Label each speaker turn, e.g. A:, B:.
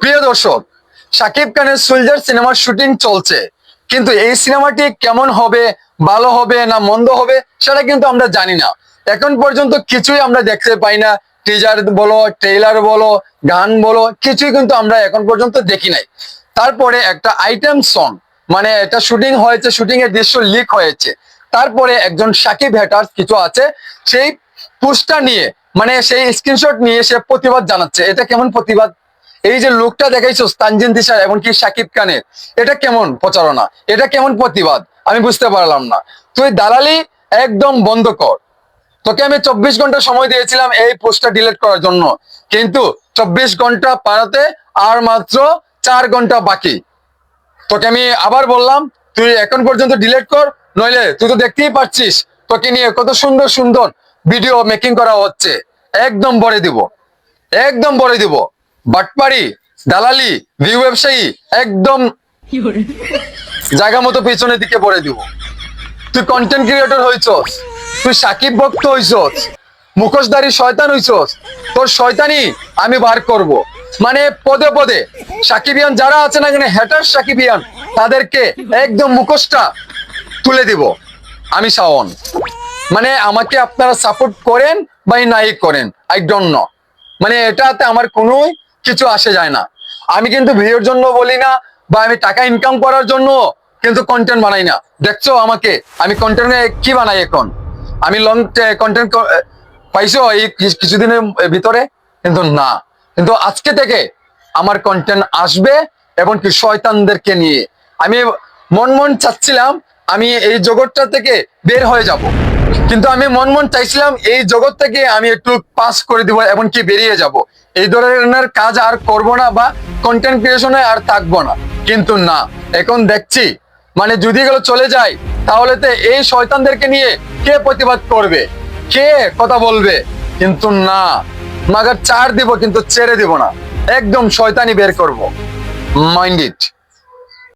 A: প্রিয় দর্শক শাকিব খানের সুলজার সিনেমার শুটিং চলছে। কিন্তু এই সিনেমাটি কেমন হবে, ভালো হবে না মন্দ হবে, সেটা কিন্তু আমরা জানি না। এখন পর্যন্ত কিছুই আমরা দেখতে পাই না। টিজার বলো ট্রেইলার বলো, গান বলো, কিছুই কিন্তু আমরা এখন পর্যন্ত দেখি নাই। তারপরে একটা আইটেম সং মানে এটা শুটিং হয়েছে শুটিং এর দৃশ্য লিক হয়েছে। তারপরে একজন সাকিব হ্যাটার কিছু আছে, সেই পোস্টটা নিয়ে মানে সেই স্ক্রিনশট নিয়ে সে প্রতিবাদ জানাচ্ছে। এটা কেমন প্রতিবাদ? এই যে লোকটা দেখাইছো তানজিন তিশার, এমনকি সাকিব খানের, এটা কেমন প্রচারণা? এটা কেমন প্রতিবাদ? আমি বুঝতে পারলাম না। তুই দালালি একদম বন্ধ কর। তোকে আমি চব্বিশ ঘণ্টা সময় দিয়েছিলাম এই পোস্টটা ডিলিট করার জন্য। কিন্তু চব্বিশ ঘণ্টা পারাতে আর মাত্র চার ঘণ্টা বাকি। তোকে আমি আবার বললাম, তুই এখন পর্যন্ত ডিলিট কর, নইলে তুই তো দেখতেই পাচ্ছিস তোকে নিয়ে কত সুন্দর সুন্দর ভিডিও মেকিং করা হচ্ছে। একদম বলে দিব। একদম বলে দিব। বাটপাড়ি দালালি ভিউ ব্যবসায়ী একদম জায়গা মতো পেছনের দিকে পড়ে দিব। তুই কন্টেন্ট ক্রিয়েটর হইছস তুই সাকিব ভক্ত হইছস মুখোশধারী শয়তান হইছস তোর শয়তানি আমি বার করব। মানে পদে পদে সাকিবিয়ান যারা আছে না এখানে হ্যাটার সাকিবিয়ান তাদেরকে একদম মুখোশটা তুলে দিব। আমি শাওন। মানে আমাকে আপনারা সাপোর্ট করেন বা নাই করেন আই ডোন্ট নো মানে এটাতে আমার কোনো কিছু আসে যায় না। আমি কিন্তু ভিডিওর জন্য বলি না বা আমি টাকা ইনকাম করার জন্য কিন্তু কন্টেন্ট বানাই না। দেখছ আমাকে, আমি কন্টেন্ট কি বানাই এখন? আমি লং কন্টেন্ট পাইছো এই কিছুদিনের ভিতরে? কিন্তু না। কিন্তু আজকে থেকে আমার কন্টেন্ট আসবে এবং কি শয়তানদেরকে নিয়ে। আমি মন মন চাচ্ছিলাম আমি এই জগৎটা থেকে বের হয়ে যাব। কিন্তু আমি মন মন চাইছিলাম এই জগৎ থেকে আমি একটু পাস করে দিব এবং কি বেরিয়ে যাব। এই ধরনের কাজ আর করব না বা কন্টেন্ট ক্রিয়েশনে আর থাকব না। কিন্তু না, এখন দেখছি। মানে যদি এগুলো চলে যায়, তাহলে তো এই শয়তানদেরকে নিয়ে কে প্রতিবাদ করবে? কে কথা বলবে? কিন্তু না, মাগার চার দিব কিন্তু ছেড়ে দিব না। একদম শয়তানি বের করব। Mind it